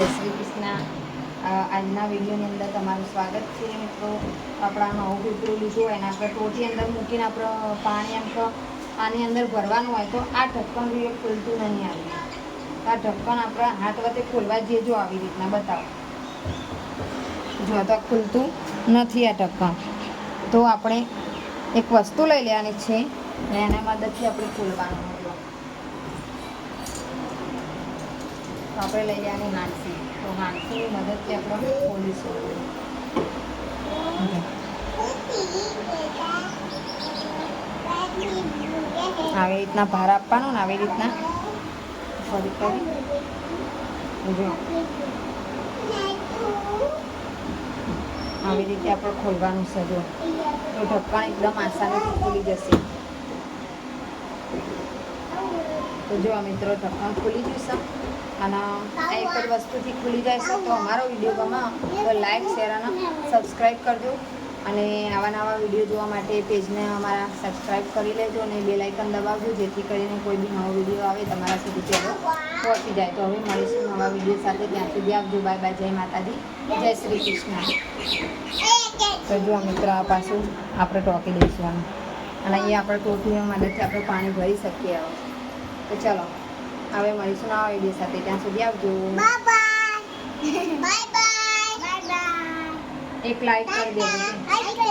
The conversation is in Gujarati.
જય શ્રી કૃષ્ણ. આજના વિડીયોની અંદર તમારું સ્વાગત છે મિત્રો. આપણા નવું કૂતરું લીધું હોય એના આપણે ટોટી અંદર મૂકીને આપણે પાણી એમ તો આની અંદર ભરવાનું હોય તો આ ઢક્કન બી ખોલતું નહીં આવે. આ ઢક્કન આપણે હાથ વખતે ખોલવા જઈએ જો આવી રીતના બતાવો. જો તો ખુલતું નથી આ ઢક્કન. તો આપણે એક વસ્તુ લઈ લેવાની છે અને એના મદદથી આપણે ખોલવાનું હોય જો. તો આપણે લઈ જવાનું હાંસી. તો હાંસીની મદદથી આપણે ખોલીશું આવી રીતના ભાર આપવાનો ને આવી રીતના. ફરી કરી. જો. આવી રીતે આપણે ખોલવાનું છે, જો. તો ઢક્કણ એકદમ આસાનીથી ખુલી જશે. તો જો મિત્રો, ઢક્કણ ખુલી જશે અને આ એક જ વસ્તુથી ખુલી જાય છે, તો અમારો વીડિયો ગમે તો લાઈક શેર અને સબસ્ક્રાઈબ કરજો. અને આવા નવા વીડિયો જોવા માટે પેજને અમારા સબસ્ક્રાઈબ કરી લેજો અને બે લાઇકન દબાવજો, જેથી કરીને કોઈ બી નવો વીડિયો આવે તમારા સુધી પહેલો પહોંચી જાય. તો હવે મળીશું નવા વીડિયો સાથે. ત્યાં સુધી આવજો. બાય બાય જય માતાજી. જય શ્રી કૃષ્ણ. તો જો મિત્ર આ પાછું આપણે ટોકી દઈશું. અને અહીંયા આપણે ટોટીની મદદથી આપણે પાણી ભરી શકીએ હવે તો ચલો. હવે મળીશું નવા વીડિયો સાથે. ત્યાં સુધી આવજો. Bye bye bye bye. એક લાઈક કરી દેજો.